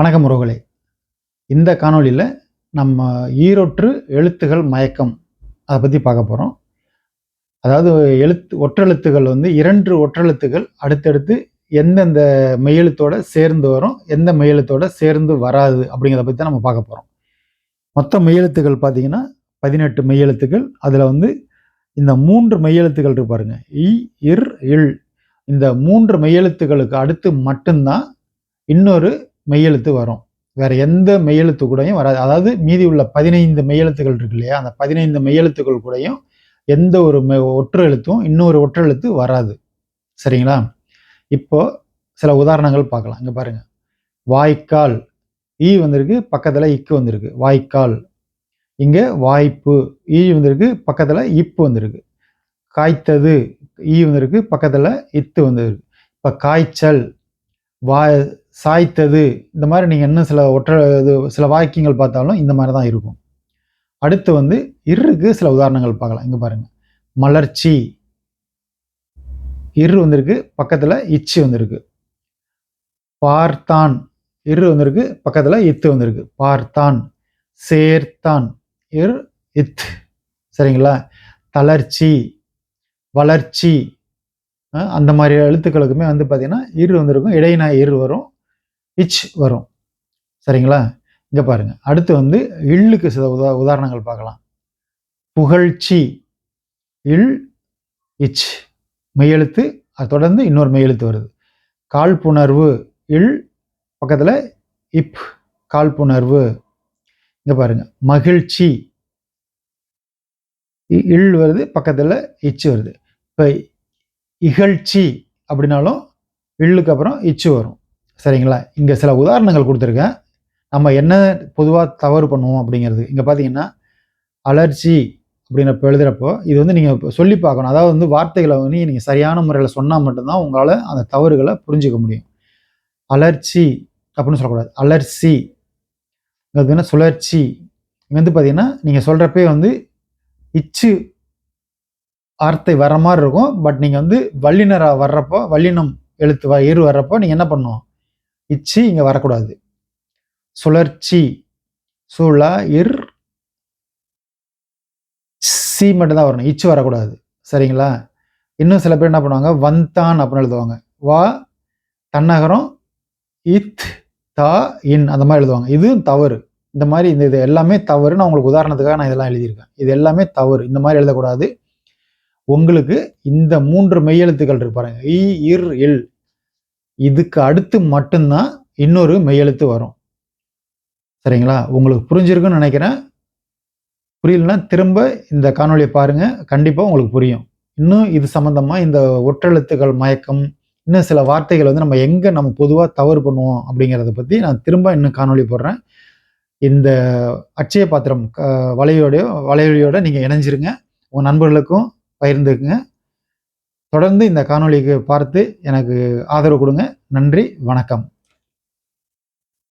வணக்கம் உறவுகளே. இந்த காணொளியில் நம்ம ஈரொற்று எழுத்துகள் மயக்கம் அதை பற்றி பார்க்க போகிறோம் அதாவது எழுத்து ஒற்றெழுத்துகள் வந்து இரண்டு ஒற்றெழுத்துகள் அடுத்தடுத்து எந்தெந்த மெயெழுத்தோட சேர்ந்து வரும் எந்த மெயெழுத்தோட சேர்ந்து வராது அப்படிங்கிறத பற்றி தான் நம்ம பார்க்க போகிறோம் மொத்த மெயெழுத்துகள் பார்த்திங்கன்னா பதினெட்டு மெய்யெழுத்துக்கள் அதில் வந்து இந்த மூன்று மெய்யெழுத்துகள் இருக்கு பாருங்க. இ இர் இல். இந்த மூன்று மெய்யெழுத்துகளுக்கு அடுத்து மட்டும்தான் இன்னொரு மெய்யெழுத்து வரும். வேற எந்த மெய்யெழுத்து கூடயும் வராது. அதாவது மீதி உள்ள பதினைந்து மெய்யெழுத்துகள் இருக்கு இல்லையா? அந்த பதினைந்து மெய்யெழுத்துக்கள் கூடயும் எந்த ஒரு மெ- ஒற்று எழுத்தும் இன்னொரு ஒற்று எழுத்து வராது. சரிங்களா? இப்போ சில உதாரணங்கள் பார்க்கலாம். இங்கே பாருங்க. வாய்க்கால். ஈ வந்திருக்கு பக்கத்தில் இக்கு வந்திருக்கு. வாய்க்கால். இங்கே வாய்ப்பு. ஈ வந்திருக்கு பக்கத்தில் இப்பு வந்திருக்கு. காய்த்தது. ஈ வந்திருக்கு பக்கத்தில் இத்து வந்திருக்கு. இப்போ காய்ச்சல். வா சாய்த்தது. இந்த மாதிரி நீங்கள் இன்னும் சில ஒற்ற இது சில வாக்கியங்கள் பார்த்தாலும் இந்த மாதிரி தான் இருக்கும். அடுத்து வந்து இருக்கு சில உதாரணங்கள் பார்க்கலாம். இங்கே பாருங்கள் மலர்ச்சி. இரு வந்திருக்கு பக்கத்தில் இச்சு வந்திருக்கு. பார்த்தான். இரு வந்திருக்கு பக்கத்தில் இத்து வந்திருக்கு. பார்த்தான். சேர்த்தான். இர் இத் சரிங்களா? தளர்ச்சி. வளர்ச்சி. அந்த மாதிரி எழுத்துக்களுக்குமே வந்து பார்த்தீங்கன்னா இரு வந்திருக்கும். இடையினா இரு வரும். இச் வரும். சரிங்களா? இங்கே பாருங்க. அடுத்து வந்து இல்லுக்கு சில உதா உதாரணங்கள் பார்க்கலாம். புகழ்ச்சி. இல் இச் மெய்யெழுத்து அது தொடர்ந்து இன்னொரு மெய்யெழுத்து வருது. காழ்ப்புணர்வு. இல் பக்கத்தில் இப் காழ்ப்புணர்வு. இங்கே பாருங்கள் மகிழ்ச்சி. இ- இல் வருது பக்கத்தில் இச்சு வருது. இப்போ இகழ்ச்சி அப்படின்னாலும் இல்லுக்கு அப்புறம் இச்சு வரும். சரிங்களா? இங்கே சில உதாரணங்கள் கொடுத்துருக்கேன். நம்ம என்ன பொதுவாக தவறு பண்ணுவோம் அப்படிங்கிறது. இங்கே பார்த்தீங்கன்னா அலர்ஜி அப்படின்னு எழுதுகிறப்போ இது வந்து நீங்கள் சொல்லி பார்க்கணும். அதாவது வந்து வார்த்தைகளை வந்து நீங்கள் சரியான முறையில் சொன்னால் மட்டும்தான் உங்களால் அந்த தவறுகளை புரிஞ்சிக்க முடியும். அலர்ச்சி அப்படின்னு சொல்லக்கூடாது. அலர்ச்சி இங்க வந்து என்ன சுழற்சி. இங்கே வந்து பார்த்தீங்கன்னா நீங்கள் சொல்கிறப்பே வந்து இச்சு வார்த்தை வர மாதிரி இருக்கும். பட் நீங்கள் வந்து வல்லினராக வர்றப்போ வல்லினம் எழுத்து வ இரு வர்றப்போ நீங்கள் என்ன பண்ணுவோம் இச்சு இங்கே வரக்கூடாது. சுழற்சி சுழ இர் சி மட்டும்தான் வரணும். இச்சு வரக்கூடாது. சரிங்களா? இன்னும் சில பேர் என்ன பண்ணுவாங்க? வந்தான் அப்படின்னு எழுதுவாங்க. வா தன்னகரம் இத் தா இன் அந்த மாதிரி எழுதுவாங்க. இதுவும் தவறு. இந்த மாதிரி இந்த இது எல்லாமே தவறு. நான் உங்களுக்கு உதாரணத்துக்காக நான் இதெல்லாம் எழுதியிருக்கேன். இது எல்லாமே தவறு. இந்த மாதிரி எழுதக்கூடாது. உங்களுக்கு இந்த மூன்று மெய்யெழுத்துக்கள் இருக்கு பாருங்க. இ இர் இல். இதுக்கு அடுத்து மட்டும்தான் இன்னொரு மெய்யெழுத்து வரும். சரிங்களா? உங்களுக்கு புரிஞ்சிருக்குன்னு நினைக்கிறேன். புரியலன்னா திரும்ப இந்த காணொலியை பாருங்க. கண்டிப்பாக உங்களுக்கு புரியும். இன்னும் இது சம்மந்தமாக இந்த ஒற்றெழுத்துக்கள் மயக்கம் இன்னும் சில வார்த்தைகள் வந்து நம்ம எங்கே நம்ம பொதுவாக தவறு பண்ணுவோம் அப்படிங்கிறத பற்றி நான் திரும்ப இன்னும் காணொலி போடுறேன். இந்த அட்சய பாத்திரம் க- வலையொலியோட நீங்கள் இணைஞ்சிருங்க. உங்கள் நண்பர்களுக்கும் பகிர்ந்துக்குங்க. தொடர்ந்து இந்த காணொளிக்கு பார்த்து எனக்கு ஆதரவு கொடுங்க. நன்றி வணக்கம்.